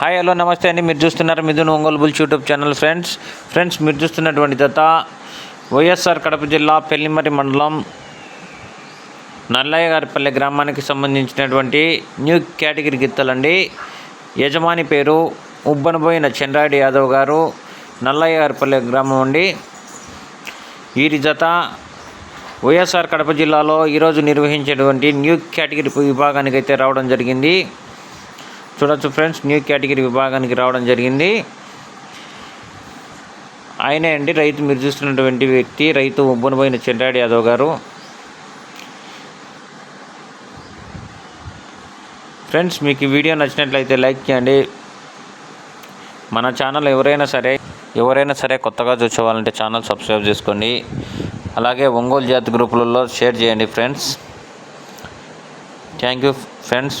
Hi hello నమస్తే అండి. మీరు చూస్తున్నారు Mithun Ongole Bulls YouTube channel friends. Friends మీరు చూస్తున్నటువంటి జత వైఎస్ఆర్ కడప జిల్లా పెళ్ళిమరి మండలం నల్లయ్య గారిపల్లె గ్రామానికి సంబంధించినటువంటి న్యూ కేటగిరీ గిత్తలండి. యజమాని పేరు ఉబ్బనబోయిన చంద్రాయుడు యాదవ్ గారు. నల్లయ్య గారిపల్లె గ్రామం అండి. వీరి జత వైఎస్ఆర్ కడప జిల్లాలో ఈరోజు నిర్వహించేటువంటి న్యూ కేటగిరీ విభాగానికి అయితే రావడం జరిగింది. చూడొచ్చు ఫ్రెండ్స్ న్యూ కేటగిరీ విభాగానికి రావడం జరిగింది. ఆయనే అండి రైతు మీరు చూస్తున్నటువంటి వ్యక్తి రైతు ఉబ్బనబోయిన చెండాడి యాదవ్ గారు. ఫ్రెండ్స్ మీకు ఈ వీడియో నచ్చినట్లయితే లైక్ చేయండి. మన ఛానల్ ఎవరైనా సరే ఎవరైనా సరే కొత్తగా చూసేవాలంటే ఛానల్ సబ్స్క్రైబ్ చేసుకోండి. అలాగే ఒంగోలు జాతి గ్రూపులలో షేర్ చేయండి friends. Thank you friends.